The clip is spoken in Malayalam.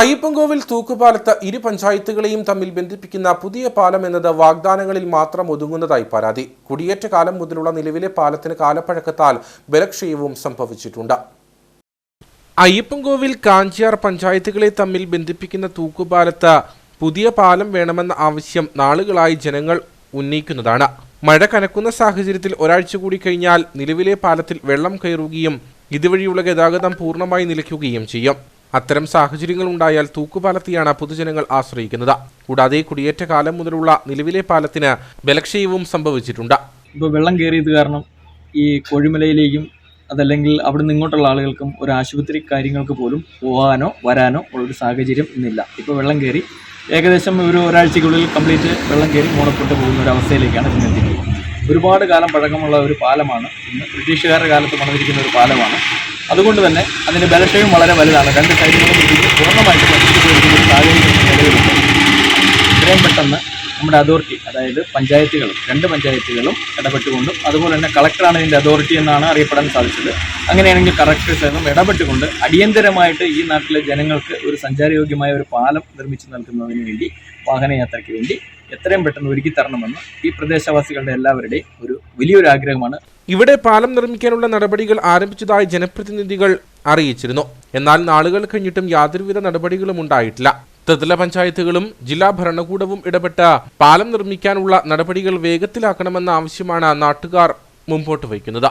അയ്യപ്പൻകോവിൽ തൂക്കുപാലത്ത് ഇരു പഞ്ചായത്തുകളെയും തമ്മിൽ ബന്ധിപ്പിക്കുന്ന പുതിയ പാലം എന്നത് വാഗ്ദാനങ്ങളിൽ മാത്രം ഒതുങ്ങുന്നതായി പരാതി. കുടിയേറ്റ കാലം മുതലുള്ള നിലവിലെ പാലത്തിന് കാലപ്പഴക്കത്താൽ ബലക്ഷയവും സംഭവിച്ചിട്ടുണ്ട്. അയ്യപ്പൻകോവിൽ കാഞ്ചിയാർ പഞ്ചായത്തുകളെ തമ്മിൽ ബന്ധിപ്പിക്കുന്ന തൂക്കുപാലത്ത് പുതിയ പാലം വേണമെന്ന ആവശ്യം നാളുകളായി ജനങ്ങൾ ഉന്നയിക്കുന്നതാണ്. മഴ കനക്കുന്ന സാഹചര്യത്തിൽ ഒരാഴ്ച കൂടി കഴിഞ്ഞാൽ നിലവിലെ പാലത്തിൽ വെള്ളം കയറുകയും ഇതുവഴിയുള്ള ഗതാഗതം പൂർണമായി നിലയ്ക്കുകയും ചെയ്യും. അത്തരം സാഹചര്യങ്ങൾ ഉണ്ടായാൽ തൂക്കുപാലത്തെയാണ് പൊതുജനങ്ങൾ ആശ്രയിക്കുന്നത്. കൂടാതെ കുടിയേറ്റ കാലം മുതലുള്ള നിലവിലെ പാലത്തിന് ബലക്ഷയവും സംഭവിച്ചിട്ടുണ്ട്. ഇപ്പോൾ വെള്ളം കയറിയത് കാരണം ഈ കോഴിമലയിലേക്കും അതല്ലെങ്കിൽ അവിടെ ഇങ്ങോട്ടുള്ള ആളുകൾക്കും ഒരു ആശുപത്രി കാര്യങ്ങൾക്ക് പോലും പോകാനോ വരാനോ ഉള്ളൊരു സാഹചര്യം ഇന്നില്ല. ഇപ്പോൾ വെള്ളം കയറി ഏകദേശം ഒരു ഒരാഴ്ചക്കുള്ളിൽ കംപ്ലീറ്റ് വെള്ളം കയറി മൂടപ്പെട്ട് പോകുന്ന ഒരു അവസ്ഥയിലേക്കാണ് ഇന്ന് എത്തിക്കുന്നത് ഒരുപാട് കാലം പഴക്കമുള്ള ഒരു പാലമാണ്. ഇന്ന് ബ്രിട്ടീഷുകാരുടെ കാലത്ത് പണിതിരിക്കുന്ന ഒരു പാലമാണ്. അതുകൊണ്ട് തന്നെ അതിന്റെ ബലക്ഷയം വളരെ വലുതാണ്. രണ്ട് സൈഡുകളും പൂർണമായിട്ട് സാഹചര്യം നിലവിലുണ്ട്. പെട്ടെന്ന് നമ്മുടെ അതോറിറ്റി അതായത് പഞ്ചായത്തുകളും രണ്ട് പഞ്ചായത്തുകളും ഇടപെട്ടുകൊണ്ടും അതുപോലെ തന്നെ കളക്ടറാണ് ഇതിന്റെ അതോറിറ്റി എന്നാണ് അറിയപ്പെടാൻ സാധിച്ചത്. അങ്ങനെയാണെങ്കിൽ കളക്ടർ സേവനം ഇടപെട്ടുകൊണ്ട് അടിയന്തരമായിട്ട് ഈ നാട്ടിലെ ജനങ്ങൾക്ക് ഒരു സഞ്ചാരയോഗ്യമായ ഒരു പാലം നിർമ്മിച്ചു നൽകുന്നതിന് വേണ്ടി വാഹനയാത്രയ്ക്ക് വേണ്ടി എത്രയും പെട്ടെന്ന് ഒരുക്കി തരണമെന്ന് ഈ പ്രദേശവാസികളുടെ എല്ലാവരുടെയും ഒരു വലിയൊരു ആഗ്രഹമാണ്. ഇവിടെ പാലം നിർമ്മിക്കാനുള്ള നടപടികൾ ആരംഭിച്ചതായി ജനപ്രതിനിധികൾ അറിയിച്ചിരുന്നു. എന്നാൽ നാളുകൾ കഴിഞ്ഞിട്ടും യാതൊരുവിധ നടപടികളും ഉണ്ടായിട്ടില്ല. ത്രിതല പഞ്ചായത്തുകളും ജില്ലാ ഭരണകൂടവും ഇടപെട്ട പാലം നിർമ്മിക്കാനുള്ള നടപടികൾ വേഗത്തിലാക്കണമെന്ന ആവശ്യമാണ് നാട്ടുകാർ മുമ്പോട്ട് വയ്ക്കുന്നത്.